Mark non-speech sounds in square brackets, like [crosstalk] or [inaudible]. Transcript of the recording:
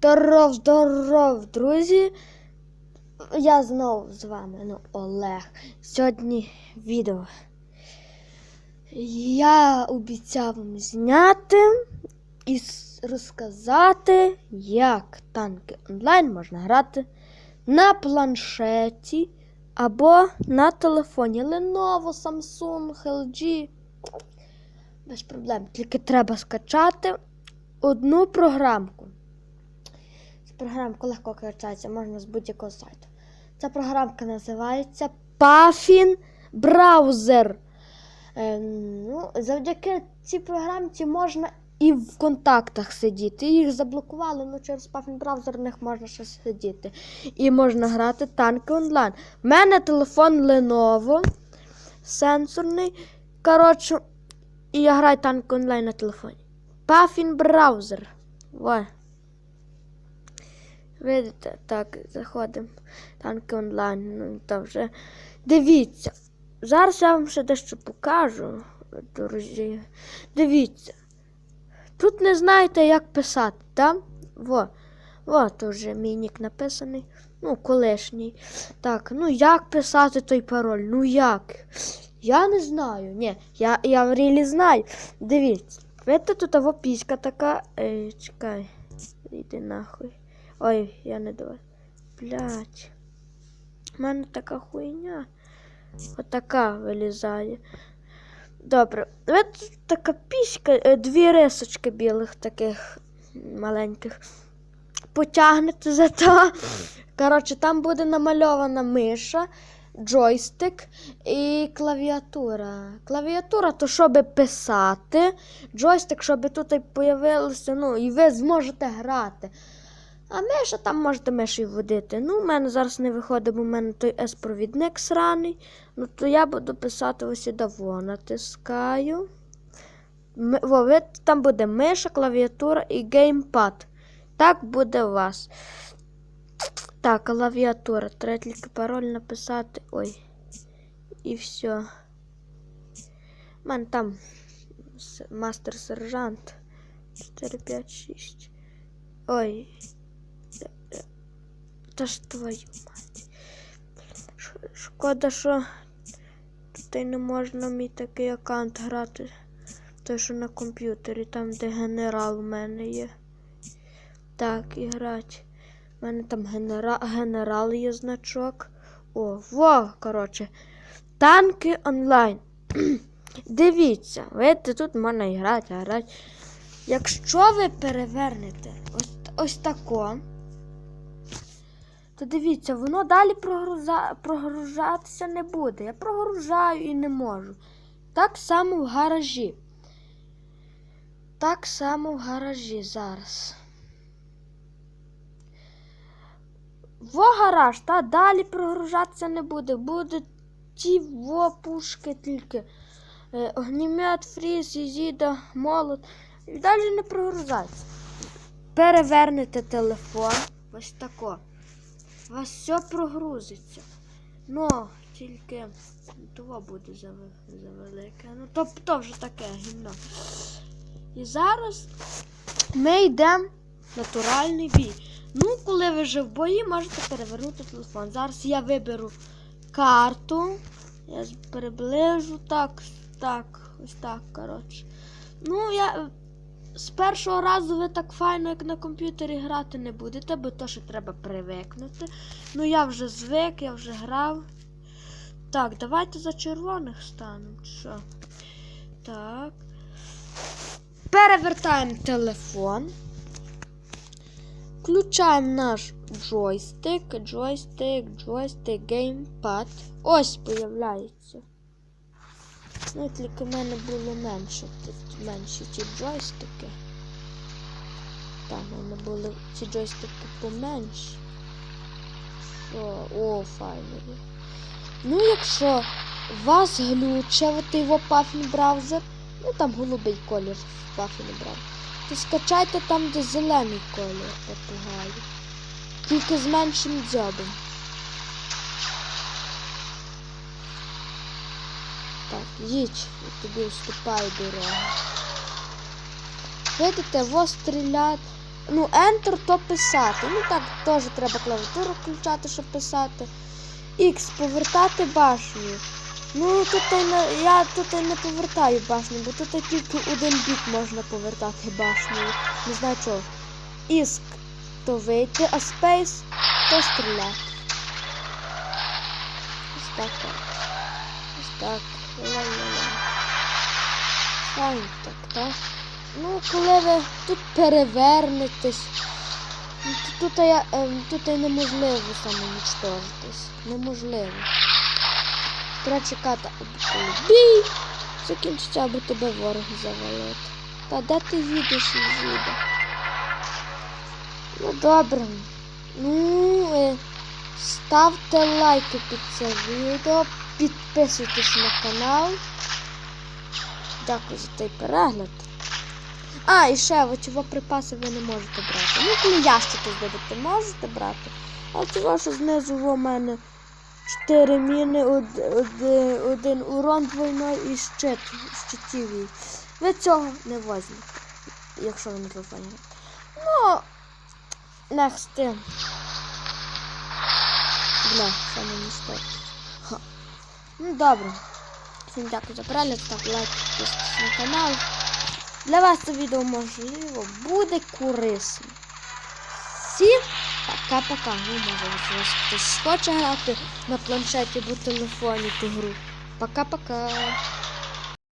Здоров, здоров, друзі! Я знову з вами, ну, Олег. Сьогодні відео. Я обіцяв вам зняти і розказати, як танки онлайн можна грати на планшеті або на телефоні Lenovo, Samsung, LG. Без проблем. Тільки треба скачати одну програмку. Ця програмка легко качається, можна з будь-якого сайту. Ця програмка називається Puffin Browser. Е, ну, завдяки цій програмці можна і в контактах сидіти. Їх заблокували, але через Puffin Browser в них можна ще сидіти. І можна грати танки онлайн. У мене телефон Lenovo сенсорний. Коротше, і я граю танки онлайн на телефоні. Puffin Browser. Во. Видите, так, заходимо. Танки онлайн. Ну, та вже. Дивіться. Зараз я вам ще дещо покажу, друзі. Дивіться. Тут не знаєте, як писати, так? Во. То вже мій нік написаний. Ну, колишній. Так, ну як писати той пароль? Ну як? Я не знаю. Ні, я, я в рілі знаю. Дивіться. Видите, тут або піська така. Ей, чекай. Йди нахуй. Ой, я не давай. Блять. У мене така хуйня. Отака вилізає. Добре. Тут така піська, е, дві рисочки білих таких маленьких. Потягнете за то. Коротше, там буде намальована миша, джойстик і клавіатура. Клавіатура то щоб писати, джойстик, щоб тут і появилося, ну, і ви зможете грати. А миша там можете мишею водити. Ну, у мене зараз не виходить, бо в мене той S-провідник сраний. Ну, то я буду писати ось сюди натискаю. Ми- Во, там буде миша, клавіатура і геймпад. Так буде у вас. Так, клавіатура. Треба тільки пароль написати. Ой. І все. У мене там мастер-сержант. 4, 5, 6. Ой. Та ж твою мать. Шкода, що тут не можна мій такий аккаунт грати. Той, що на комп'ютері, там, де генерал у мене є. Так, і грати. У мене там генера... генерал є значок. О, во, коротше. Танки онлайн. [clears throat] Дивіться, видите, тут можна і грати, грати. Якщо ви перевернете ось, ось тако, то дивіться, воно далі прогружатися не буде. Я прогружаю і не можу. Так само в гаражі. Так само в гаражі зараз. Во гараж, та далі прогружатися не буде. Буде ті во тільки. Е, огнімет, фріз, ізіда, молот. І далі не прогружається. Перевернете телефон. Ось тако. У вас все прогрузиться. Ну, тільки того буде завелике. Ну, то, то вже таке гімно. І зараз ми йдемо натуральний бій. Ну, коли ви вже в бої, можете перевернути телефон. Зараз я виберу карту. Я приближу так, так, ось так, коротше. Ну, я з першого разу ви так файно, як на комп'ютері, грати не будете, бо то ще треба привикнути. Ну, я вже звик, я вже грав. Так, давайте за червоних станемо. Що? Так. Перевертаємо телефон. Включаємо наш джойстик, джойстик, джойстик, геймпад. Ось появляється. Ну, тільки в мене було менше, тут менші ті джойстики. Там в мене були ці джойстики поменші. Що? О, файно. Ну, якщо вас глюче от його Puffin браузер, ну там голубий колір в Puffin браузер, то скачайте там, де зелений колір попугаю. Тільки з меншим дзьобом. Їдь, тобі уступаю дорогу. Видите, во стрілять. ну, Enter то писати. Ну так, теж треба клавіатуру включати, щоб писати. X повертати башню. Ну, тут я я тут не повертаю башню, бо тут тільки один бік можна повертати башнею. Не знаю чого. Іск то вийти, а Space то стріляти. Ось так. Ось так. Ла-ла-ла. Файн так, так? Ну, коли ви тут перевернетесь, ну, тут, я, ем, тут і неможливо самоуничтожитись. Неможливо. Треба чекати, коли бій закінчиться, аби тебе ворог завалити. Та де ти їдеш, їде? Ну добре. Ну, е, ставте лайки під це відео, підписуйтесь на канал. Дякую за той перегляд. А, і ще от його припаси ви не можете брати. Ну, коли ящики здобути, можете брати. А цього, що знизу у мене 4 міни, од- од- один урон двойной і щит, щитівий. Ви цього не возьмете, якщо ви не телефоні. Ну, next. Бля, саме не стоїть. Ну, добре. Всім дякую за перегляд, став лайк, підписуйтесь на канал. Для вас це відео можливо буде корисним. Всім пока-пока. Ну, може, якщо хтось хоче грати на планшеті або телефоні ту гру. Пока-пока.